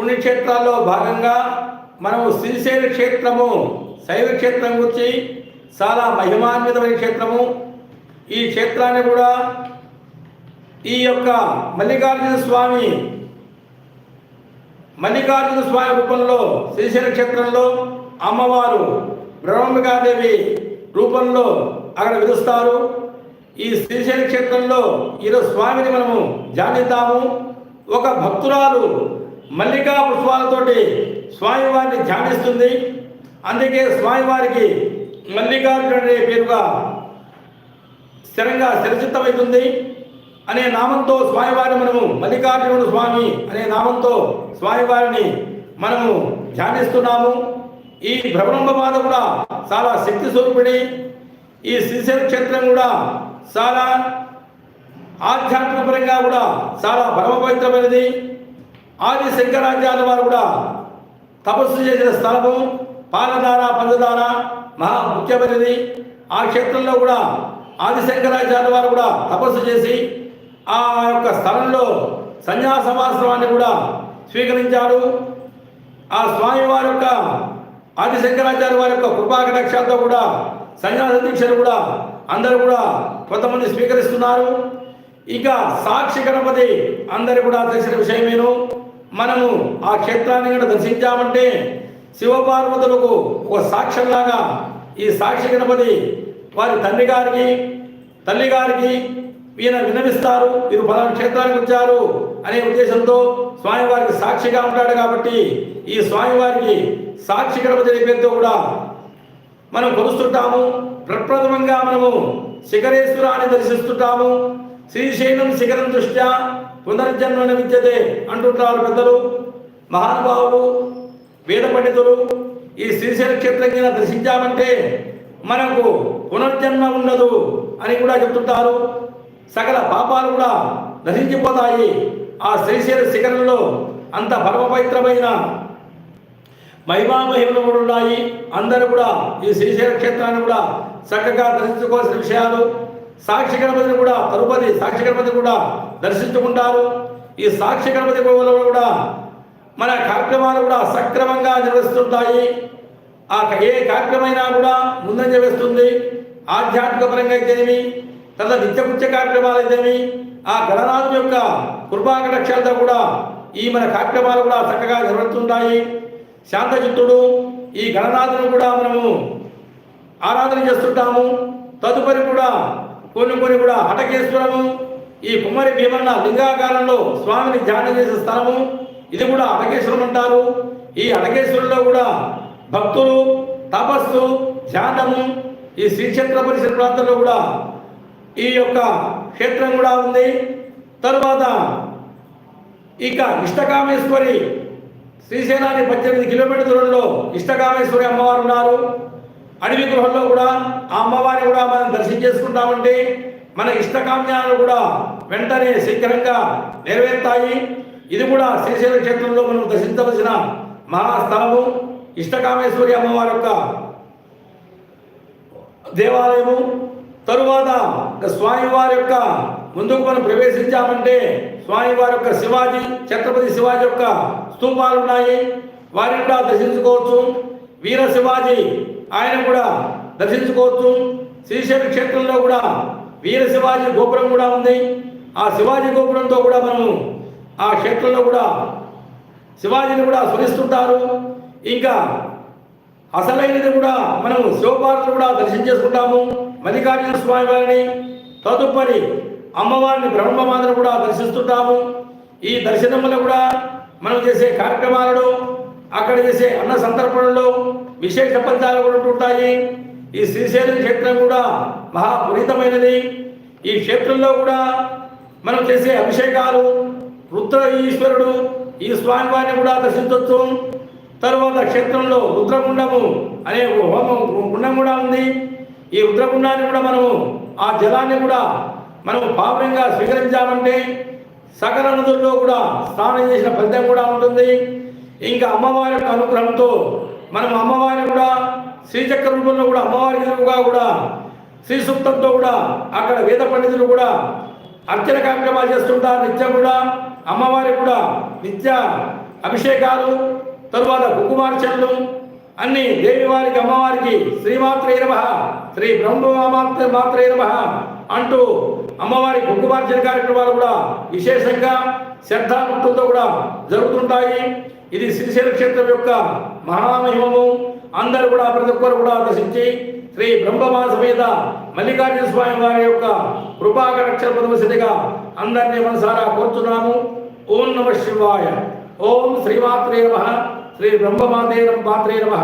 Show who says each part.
Speaker 1: పుణ్యక్షేత్రాల్లో భాగంగా మనము శ్రీశైల క్షేత్రము శైవ క్షేత్రం గురించి చాలా మహిమాన్వితమైన క్షేత్రము. ఈ క్షేత్రాన్ని కూడా ఈ యొక్క మల్లికార్జున స్వామి మల్లికార్జున స్వామి రూపంలో శ్రీశైల క్షేత్రంలో అమ్మవారు బ్రహ్మంబికాదేవి రూపంలో అక్కడ విలుస్తారు ఈ శ్రీశైల క్షేత్రంలో ఈరోజు స్వామిని మనము జానిద్దాము. ఒక భక్తురాలు మల్లికా పుష్పాలతోటి స్వామివారిని ధ్యానిస్తుంది. అందుకే స్వామివారికి మల్లికార్జునుడు పేరుగా స్థిరంగా స్థిరచిత్తమవుతుంది అనే నామంతో స్వామివారిని మనము మల్లికార్జునుడు స్వామి అనే నామంతో స్వామివారిని మనము ధ్యానిస్తున్నాము. ఈ భ్రమణంబమాత కూడా చాలా శక్తి స్వరూపిణి. ఈ శ్రీశైల క్షేత్రం కూడా చాలా ఆధ్యాత్మికపరంగా కూడా చాలా పరమపవిత్రమైనది. ఆది శంకరాచార్య వారు కూడా తపస్సు చేసిన స్థలము పాలధార పంచదార మహా ముఖ్యమైనది. ఆ క్షేత్రంలో కూడా ఆది శంకరాచార్య వారు కూడా తపస్సు చేసి ఆ యొక్క స్థలంలో సన్యాసమాశ్రమాన్ని కూడా స్వీకరించాడు. ఆ స్వామి వారి యొక్క ఆది శంకరాచార్య వారి యొక్క కృపాకటాక్షాలతో కూడా సన్యాస దీక్షలు కూడా అందరూ కూడా కొంతమంది స్వీకరిస్తున్నారు. ఇక సాక్షి గణపతి అందరు కూడా తెలిసిన విషయమేను మనము ఆ క్షేత్రాన్ని కూడా దర్శించామంటే శివపార్వతులకు ఒక సాక్ష్యంలాగా ఈ సాక్షి గణపతి వారి తండ్రి గారికి తల్లి గారికి ఈయన విన్నవిస్తారు. వీరు పలానా క్షేత్రానికి వచ్చారు అనే ఉద్దేశంతో స్వామివారికి సాక్షిగా ఉంటాడు కాబట్టి ఈ స్వామివారికి సాక్షి గణపతి పేరుతో కూడా మనం కొలుస్తుంటాము. ప్రప్రథమంగా మనము శిఖరేశ్వరాన్ని దర్శిస్తుంటాము. శ్రీశైలం శిఖరం దృష్ట్యా పునర్జన్మ విద్యతే అంటుంటారు పెద్దలు. మహానుభావులు వేద పండితులు ఈ శ్రీశైల క్షేత్రం దర్శించామంటే మనకు పునర్జన్మ ఉండదు అని కూడా చెప్తుంటారు. సకల పాపాలు కూడా నశించిపోతాయి ఆ శ్రీశైల శిఖరంలో. అంత పరమపవిత్రమైన మహిమామహిమలు కూడా ఉన్నాయి. అందరూ కూడా ఈ శ్రీశైల క్షేత్రాన్ని కూడా చక్కగా దర్శించుకోవాల్సిన విషయాలు. సాక్షి గణపతిని కూడా తరుపతి సాక్షి గణపతి కూడా దర్శించుకుంటారు. ఈ సాక్షి గణపతి కూడా మన కార్యక్రమాలు కూడా సక్రమంగా నిర్వహిస్తుంటాయి. ఆ ఏ కార్యక్రమైనా కూడా ముందంజ వేస్తుంది. ఆధ్యాత్మిక పరంగా అయితేనేమి తర్వాత నిత్యపుత్య కార్యక్రమాలు అయితేమి ఆ గణనాథుని యొక్క కృపాకటాక్షాలతో కూడా ఈ మన కార్యక్రమాలు కూడా చక్కగా నిర్వహిస్తుంటాయి శాంతచిత్తుడు ఈ గణనాథుని కూడా మనము ఆరాధన చేస్తుంటాము. తదుపరి కూడా కొన్ని కొన్ని కూడా హటకేశ్వరము ఈ కుమ్మరి భీమన్న లింగాకారంలో స్వామిని ధ్యానం చేసే స్థలము. ఇది కూడా అటకేశ్వరం అంటారు. ఈ అటకేశ్వరంలో కూడా భక్తులు తపస్సు ధ్యానము ఈ శ్రీక్షేత్ర పరిసర ప్రాంతంలో కూడా ఈ యొక్క క్షేత్రం కూడా ఉంది. తరువాత ఇక ఇష్టకామేశ్వరి శ్రీశైలానికి పద్దెనిమిది కిలోమీటర్ దూరంలో ఇష్టకామేశ్వరి అమ్మవారు ఉన్నారు. అడవి గృహంలో కూడా ఆ అమ్మవారిని కూడా మనం దర్శనం చేసుకుంటామంటే మన ఇష్టకామ్యాలు కూడా వెంటనే శీఘ్రంగా నెరవేరుతాయి. ఇది కూడా శ్రీశైల క్షేత్రంలో మనం దర్శించవలసిన మహాస్థలము ఇష్టకామేశ్వరి అమ్మవారి యొక్క దేవాలయము. తరువాత స్వామివారి యొక్క ముందుకు మనం ప్రవేశించామంటే స్వామివారి యొక్క శివాజీ ఛత్రపతి శివాజీ యొక్క స్తూపాలు ఉన్నాయి. వారిని కూడా దర్శించుకోవచ్చు. వీర శివాజీ ఆయన కూడా దర్శించుకోవచ్చు. శ్రీశైల క్షేత్రంలో కూడా వీర శివాజీ గోపురం కూడా ఉంది. ఆ శివాజీ గోపురంతో కూడా మనము ఆ క్షేత్రంలో కూడా శివాజీని కూడా స్మరిస్తుంటారు. ఇంకా అసలైనది కూడా మనం శివపార్వతులు కూడా దర్శనం చేసుకుంటాము. మల్లికార్జున స్వామి వారిని తదుపరి అమ్మవారిని బ్రహ్మమాతను కూడా దర్శిస్తుంటాము. ఈ దర్శనములు కూడా మనం చేసే కార్యక్రమాలలో అక్కడ చేసే అన్న సందర్భంలో విశేష పంచాలు కూడా ఉంటాయి ఈ శ్రీశైలం క్షేత్రం కూడా మహాపురీతమైనది ఈ క్షేత్రంలో కూడా మనం చేసే అభిషేకాలు రుద్ర ఈశ్వరుడు ఈ స్వామివారిని కూడా దర్శించవచ్చు తరువాత క్షేత్రంలో రుద్రగుండము అనే హోమం గుండం కూడా ఉంది. ఈ రుద్రగుండాన్ని కూడా మనము ఆ జలాన్ని కూడా మనం పావనంగా స్వీకరించామంటే సకల నదుల్లో కూడా స్నానం చేసిన ఫలితం కూడా ఉంటుంది. ఇంకా అమ్మవారి యొక్క అనుగ్రహంతో మనం అమ్మవారిని కూడా శ్రీచక్ర రూపంలో కూడా అమ్మవారి కూడా శ్రీ సూక్తంతో కూడా అక్కడ వేద పండితులు కూడా అర్చన కార్యక్రమాలు చేస్తుంటారు. నిత్యం కూడా అమ్మవారి కూడా నిత్య అభిషేకాలు తరువాత కుకుమార్చనలు అన్ని దేవివారికి అమ్మవారికి శ్రీమాత్రే నమ శ్రీ బ్రహ్మమాత్ర మాత్రే నమ అంటూ అమ్మవారి కుంకుమార్చన కార్యక్రమాలు కూడా విశేషంగా శ్రద్ధాభక్తులతో కూడా జరుగుతుంటాయి. ఇది శ్రీశైల క్షేత్రం యొక్క మహామహిమము. అందరూ కూడా ప్రతి ఒక్కరు కూడా దర్శించి శ్రీ బ్రహ్మమాస మీద మల్లికార్జున స్వామి వారి యొక్క కృపాకరక్షణ పదవసిగా అందరినీ మనసారా కోరుతున్నాము ఓం నమ శివాయ. ఓం శ్రీమాత్రే నమ. శ్రీ బ్రహ్మమాతే మాత్రే నమ.